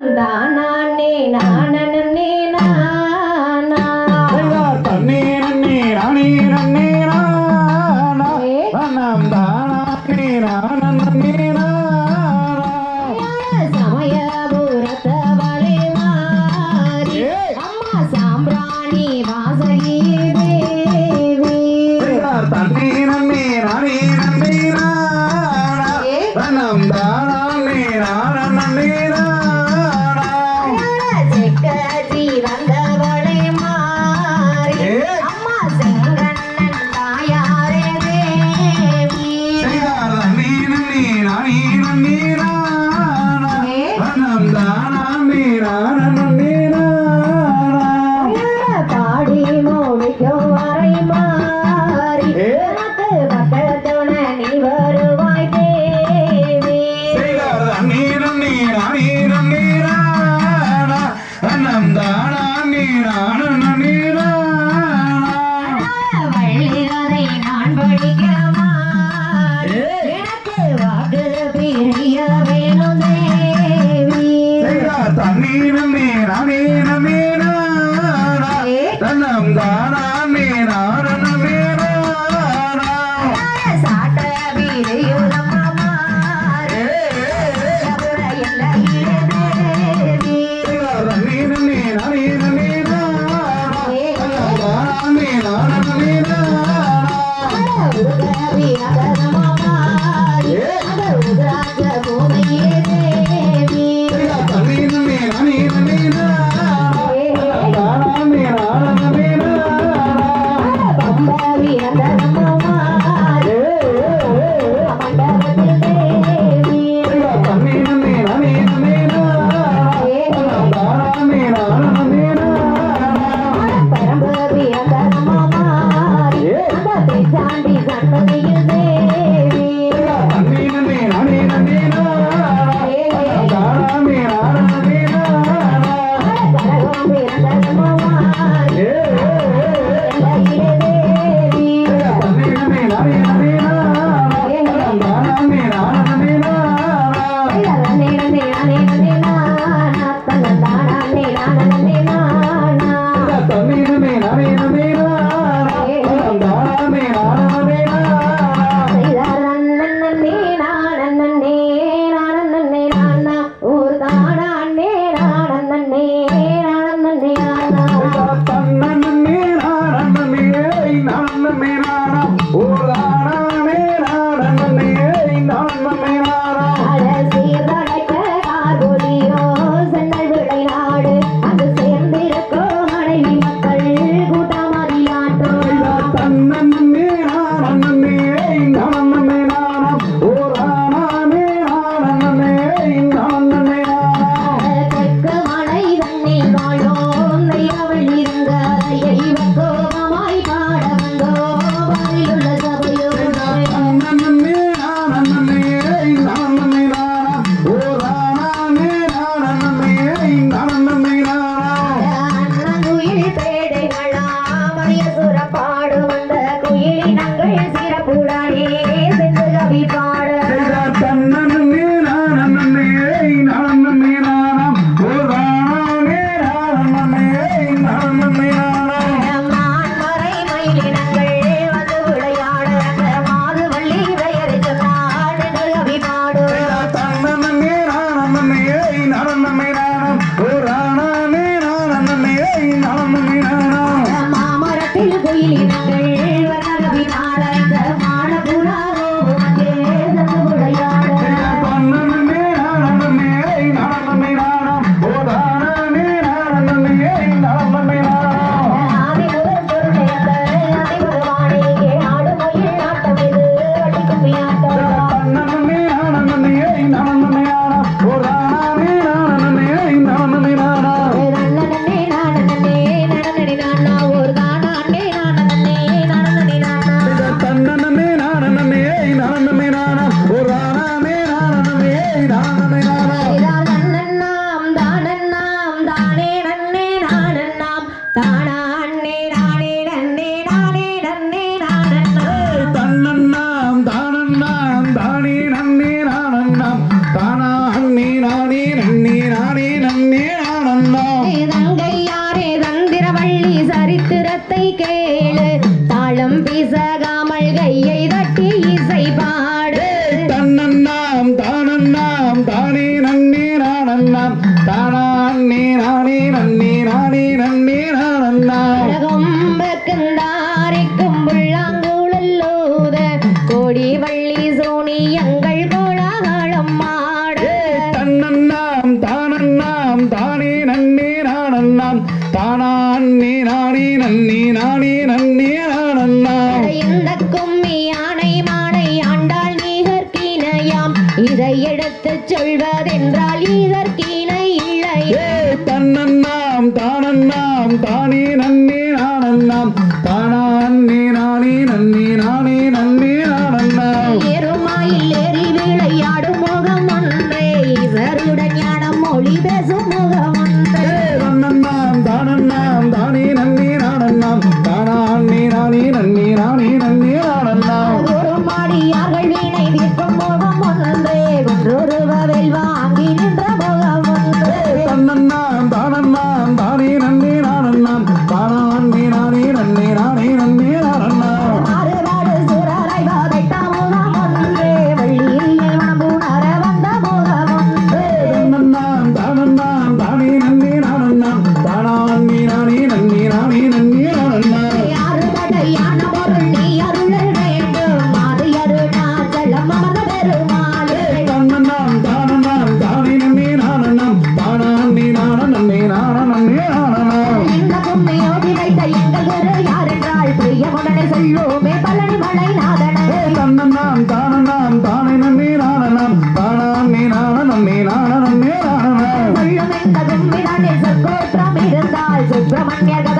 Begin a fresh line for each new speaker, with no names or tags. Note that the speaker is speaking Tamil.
தானே நானே. நானா
தன்னே நன்னே நானே. நன்னே தண்ணீரன்
நீரானே
நன்னீரா தானே
আমি
நம்பே ராமே நமே தன்னம் தானாமே
நாரணமே
சாட்ட வீரையோ நம்மமா நாரணமே
நாரணமே நாரணமே மீனந்தரம் கேளு
தாளம்
பேச தானான் நீ நானே
நன்னி நானே நன்னே நானண்ணா.
கும்மி யானை மானை ஆண்டாள் நீகர்கிணையாம் இதை எடுத்து சொல்வதென்றால் இதற்கிணை இல்லை.
ஏ தன்னண்ணாம் தானண்ணாம் தானே நன்னே நானண்ணாம்.
தானான் நீ பேசும் முகம் merda